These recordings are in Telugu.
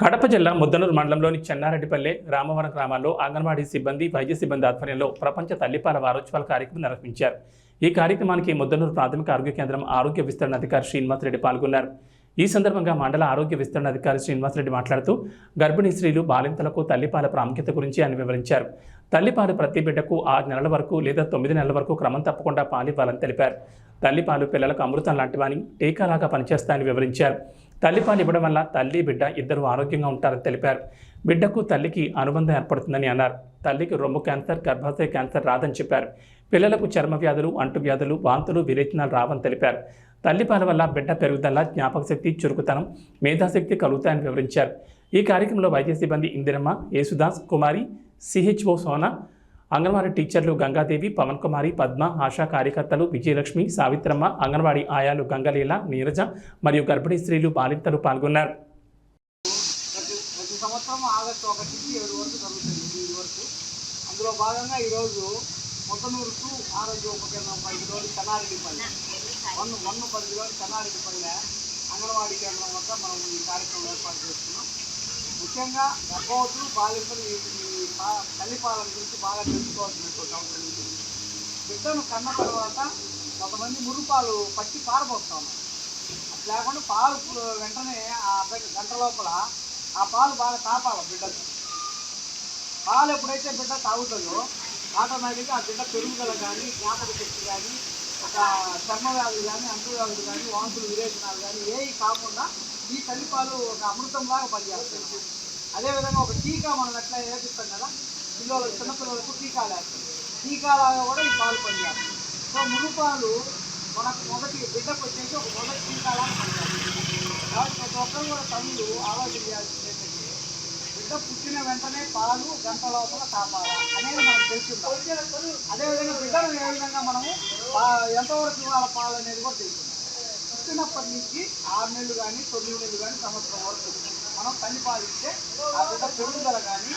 కడప జిల్లా ముద్దనూరు మండలంలోని చెన్నారెడ్డిపల్లె రామవరం గ్రామాల్లో అంగన్వాడీ సిబ్బంది వైద్య సిబ్బంది ఆధ్వర్యంలో ప్రపంచ తల్లిపాల వారోత్సవాల కార్యక్రమం నిర్వహించారు. ఈ కార్యక్రమానికి ముద్దనూరు ప్రాథమిక ఆరోగ్య కేంద్రం ఆరోగ్య విస్తరణ అధికారి శ్రీనివాస్ రెడ్డి పాల్గొన్నారు. ఈ సందర్భంగా మండల ఆరోగ్య విస్తరణ అధికారి శ్రీనివాస్ రెడ్డి మాట్లాడుతూ గర్భిణీ స్త్రీలు బాలింతలకు తల్లిపాల ప్రాముఖ్యత గురించి ఆయన వివరించారు. తల్లిపాలు ప్రతి బిడ్డకు ఆరు నెలల వరకు లేదా తొమ్మిది నెలల వరకు క్రమం తప్పకుండా పాలివ్వాలని తెలిపారు. తల్లిపాలు పిల్లలకు అమృతం లాంటివని టీకాలాగా పనిచేస్తాయని వివరించారు. తల్లిపాలు ఇవ్వడం వల్ల తల్లి బిడ్డ ఇద్దరు ఆరోగ్యంగా ఉంటారని తెలిపారు. బిడ్డకు తల్లికి అనుబంధం ఏర్పడుతుందని అన్నారు. తల్లికి రొమ్ము క్యాన్సర్ గర్భాశయ క్యాన్సర్ రాదని చెప్పారు. పిల్లలకు చర్మ వ్యాధులు అంటువ్యాధులు వాంతులు విరేచనాలు రావని తెలిపారు. తల్లిపాల వల్ల బిడ్డ పెరుగుదల జ్ఞాపక శక్తి చురుకుతనం మేధాశక్తి కలుగుతాయని వివరించారు. ఈ కార్యక్రమంలో వైద్య సిబ్బంది ఇందిరమ్మ యేసుదాస్ కుమారి సిహెచ్ఓ సోనా అంగన్వాడీ టీచర్లు గంగాదేవి పవన్ కుమారి పద్మ ఆశా కార్యకర్తలు విజయలక్ష్మి సావిత్రమ్మ అంగన్వాడీ ఆయాలు గంగలీల నీరజ మరియు గర్భిణీ స్త్రీలు బాలింతలు పాల్గొన్నారు. అందులో భాగంగా ఈరోజు మొత్తనూరు టు ఆరోగ్య ఉప కేంద్రం పరిధిలోని కన్నారెడ్డిపల్లె వన్ వన్ పరిధిలోని కన్నారెడ్డిపల్లె అంగన్వాడీ కేంద్రం వద్ద మనం ఈ కార్యక్రమం ఏర్పాటు చేస్తున్నాం. ముఖ్యంగా గర్భవతులు బాలింతలు ఈ తల్లిపాలన గురించి బాగా తెలుసుకోవాల్సినటువంటి అవసరం ఉంది. బిడ్డను కన్న తర్వాత కొంతమంది మురుపాలు పట్టి పారబోస్తాం. అది అట్లా లేకుండా పాలు వెంటనే ఆ గంట లోపల ఆ పాలు బాగా తాపాలి బిడ్డకు. పాలు ఎప్పుడైతే బిడ్డ తాగుతుందో ఆటోమేటిక్గా ఆ బిడ్డ పెరుగుదల కానీ జ్ఞాపక శక్తి కానీ ఒక చర్మవ్యాధులు కానీ అంటువ్యాధులు కానీ వాంతులు విరేచనాలు కానీ ఏవి కాకుండా ఈ తల్లిపాలు ఒక అమృతంలాగా పనిచేస్తాయి. అదేవిధంగా ఒక టీకా మనం ఎట్లా వేపిస్తాం కదా పిల్లలు చిన్నపిల్లలకు టీకాలు వేస్తాం టీకాలలో కూడా ఈ పాలు పనిచేస్తాయి సో మురుపాలు మనకు మొదటి బిడ్డకు వచ్చేసి ఒక మొదటి టీకాలాగా పనిచేస్తాయి కాబట్టి ప్రతి ఒక్కరు కూడా తల్లులు ఆలోచన చేయాల్సింది ఏంటంటే బిడ్డ పుట్టిన వెంటనే పాలు గంట లోపల కాపాలా అనేది మనకు తెలుసుకుంటాం అదేవిధంగా బిడ్డను ఏ విధంగా మనము ఎంతవరకు ఇవ్వాలి పాలు అనేది కూడా తెలుసుకుంటాం పుట్టినప్పటి నుంచి ఆరు నెలలు కానీ తొమ్మిది నెలలు కానీ సంవత్సరం వరకు మనం తల్లి పాలు ఇస్తే ఆ బిడ్డ పెరుగుదల కానీ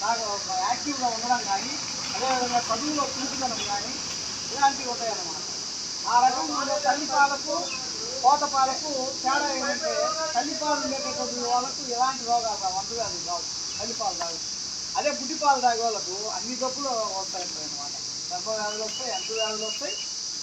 బాగా ఒక యాక్టివ్గా ఉండడం కానీ అదేవిధంగా చదువులో చురుకుదనం కానీ ఇలాంటివి ఉంటాయన్నమాట. ఆ రకంగా తల్లిపాలకు తల్లి కోత పాలకు తేడా ఏంటంటే తల్లిపాలు లేకపోతే ఉండేటటువంటి వాళ్ళకు ఎలాంటి రోగాలు రావు అంటువ్యాధులు రావు తల్లి తాగు అదే గుడ్డిపాలు తాగే వాళ్ళకు అన్ని జబ్బులు వస్తాయి అనమాట గర్భవ్యాధులు వస్తాయి అంటువ్యాధులు వస్తాయి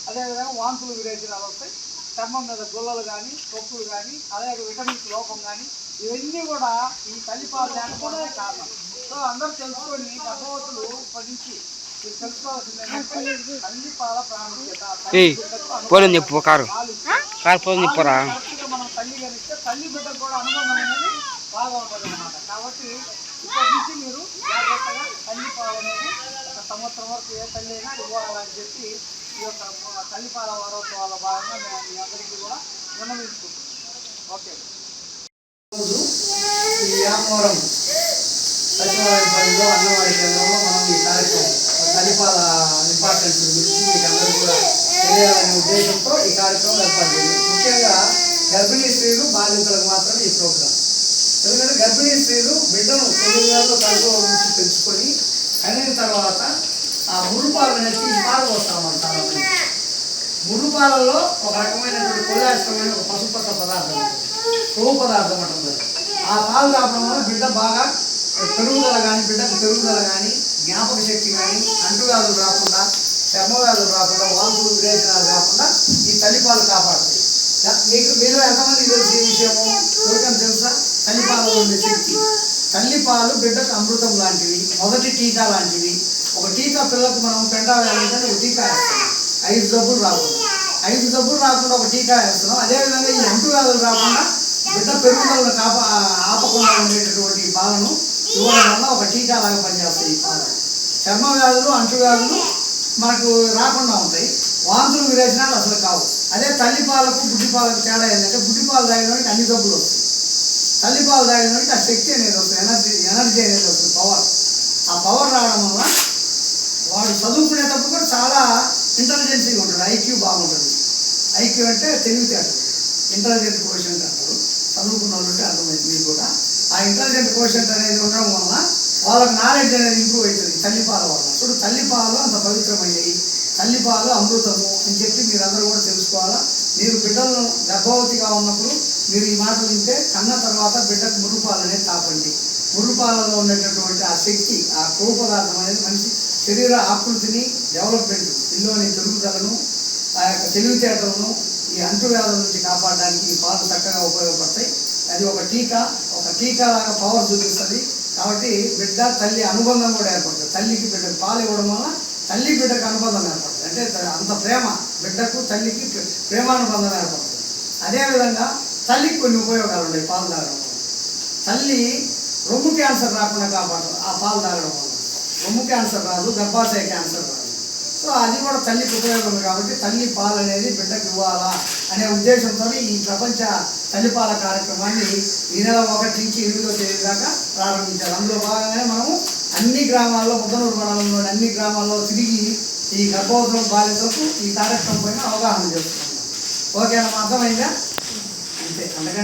అదేవిధంగా వాంతులు విరేచనాలు వస్తాయి. చర్మం మీద గుల్లలు కానీ తొక్కులు కానీ అలాగే విటమిన్స్ లోపం కానీ ఇవన్నీ కూడా ఈ తల్లిపాలు లేకపోవడమే కారణం. సో అందరూ తెలుసుకొని గర్భవతులు అనుబంధం. పోలేదు చెప్పు కారు. పాలు కారు పోలేదు చెప్పరా? మనం తల్లి కనిస్తే తల్లి బిడ్డకు కూడా అనుబంధం అనేది బాగా ఉంటుంది అనమాట కాబట్టి ఇప్పటి నుంచి మీరు జాగ్రత్తగా తల్లి పాలు అనేది ఒక సంవత్సరం వరకు ఏ తల్లి అయినా ఇవ్వాలని చెప్పి ఈ యొక్క తల్లిపాల వారోత్సవాల భాగంగా మేము మీ అందరికీ కూడా విన్నవించుకుంటున్నాం. ఓకే. ఈ సచివాలయం పరిధిలో అంగన్వాడీ కేంద్రంలో మనం ఈ కార్యక్రమం తల్లిపాల ఇంపార్టెన్స్ గురించి మీకు అందరూ కూడా తెలియాలనే ఉద్దేశంతో ఈ కార్యక్రమం ఏర్పాటు చేయండి ముఖ్యంగా గర్భిణీ స్త్రీలు బాధితులకు మాత్రమే ఈ ప్రోగ్రాం. ఎందుకంటే గర్భిణీ స్త్రీలు బిడ్డను తొమ్మిది కడుపులో నుంచి పెంచుకొని అయిన తర్వాత ఆ మురుపాలు అనేది తీసి పారబోస్తామని చాలా మంది మురుపాలలో ఒక రకమైనటువంటి కొల్లాష్టమైన ఒక పశుపత్ర పదార్థం ఉంటుంది కొవ్వు పదార్థం ఉంటుంది ఆ పాలు తాపడం వల్ల బిడ్డ బాగా పెరుగుదల కానీ బిడ్డకు పెరుగుదల కానీ జ్ఞాపక శక్తి కానీ అంటువ్యాధులు రాకుండా చర్మవ్యాధులు రాకుండా వాంతులు విరేచనాలు రాకుండా ఈ తల్లిపాలు కాపాడుతాయి మీకు మీలో ఎంతమంది తెలిసి ఈ విషయము? ఎవరికైనా తెలుసా? తల్లిపాలలో ఉండే శక్తి. తల్లిపాలు బిడ్డకు అమృతం లాంటివి మొదటి టీకా లాంటివి. ఒక టీకా పిల్లలకు మనం పెండా వేయాలంటే ఒక టీకా వేస్తాం ఐదు జబ్బులు రాకుండా. ఐదు జబ్బులు రాకుండా ఒక టీకా వేస్తున్నాం. అదేవిధంగా ఈ అంటువ్యాధులు రాకుండా బిడ్డ పెరుగుదలను కాప ఆపకుండా ఉండేటటువంటి బాలను పాలను ఇవ్వడం వల్ల ఒక టీకా లాగా పనిచేస్తాయి ఈ పాలు చర్మ వ్యాధులు అంటువ్యాధులు మనకు రాకుండా ఉంటాయి. వాంతులు విరేచనాలు అసలు కావు. అదే తల్లి బుడ్డిపాలకు తేడా ఏంటంటే బుడ్డిపాలు తాగినోడికి అన్ని జబ్బులు వస్తాయి. తల్లిపాలు తాగినోడికి ఆ శక్తి అనేది వస్తుంది ఎనర్జీ ఎనర్జీ అనేది వస్తుంది పవర్ ఆ పవర్ రావడం వల్ల వాడు చదువుకునేటప్పుడు కూడా చాలా ఇంటెలిజెన్సీగా ఉంటాడు ఐక్యూ బాగుంటుంది. ఐక్యూ అంటే తెలివితేటలు. ఇంటెలిజెంట్ క్వశ్చన్ అంటారు. చదువుకున్న వాళ్ళు అంటే అర్థమైంది మీరు కూడా. ఆ ఇంటెలిజెంట్ కోషంట్ అనేది ఉండడం వలన వాళ్ళకి నాలెడ్జ్ అనేది ఇంప్రూవ్ అవుతుంది తల్లిపాల వలన చూడు తల్లిపాలు అంత పవిత్రమైనవి తల్లిపాలు అమృతము అని చెప్పి మీరందరూ కూడా తెలుసుకోవాలా? మీరు బిడ్డలను గర్భవతిగా ఉన్నప్పుడు మీరు ఈ మాటలు వింటే కన్న తర్వాత బిడ్డకు మురుపాలు అనేది తాపండి. మురుపాలలో ఉన్నటువంటి ఆ శక్తి ఆ కొవ్వు పదార్థం అనేది మనిషి శరీర ఆకృతిని డెవలప్మెంట్ ఇందులోని పెరుగుదలను ఆ యొక్క తెలివితేటలను ఈ అంటువ్యాధుల నుంచి కాపాడడానికి ఈ పాలు చక్కగా ఉపయోగపడతాయి. అది ఒక టీకా టీకా లాగా పవర్ చూపిస్తుంది. కాబట్టి బిడ్డ తల్లి అనుబంధం కూడా ఏర్పడుతుంది. తల్లికి బిడ్డకు పాలు ఇవ్వడం వల్ల తల్లి బిడ్డకు అనుబంధం ఏర్పడుతుంది. అంటే అంత ప్రేమ బిడ్డకు తల్లికి ప్రే- ప్రేమానుబంధం ఏర్పడుతుంది. అదేవిధంగా తల్లికి కొన్ని ఉపయోగాలు ఉన్నాయి పాలు తాగడం వల్ల తల్లి రొమ్ము క్యాన్సర్ రాకుండా కాపాడుతుంది. ఆ పాలు తాగడం వల్ల రొమ్ము క్యాన్సర్ రాదు గర్భాశయ క్యాన్సర్ రాదు. సో అది కూడా తల్లికి ఉపయోగం కాబట్టి తల్లి పాలు అనేది బిడ్డకు ఇవ్వాలా అనే ఉద్దేశంతో ఈ ప్రపంచ తల్లిపాల కార్యక్రమాన్ని ఈ నెల ఒకటి నుంచి ఎనిమిదో తేదీ దాకా ప్రారంభించారు. అందులో భాగంగానే మనము అన్ని గ్రామాల్లో ముద్దనూరు మండలంలోని అన్ని గ్రామాల్లో తిరిగి ఈ గర్భవతులకు బాధితులకు ఈ కార్యక్రమం పైన అవగాహన చేస్తున్నాం. ఓకేనా అర్థమైందా? అంతే. అందుకంటే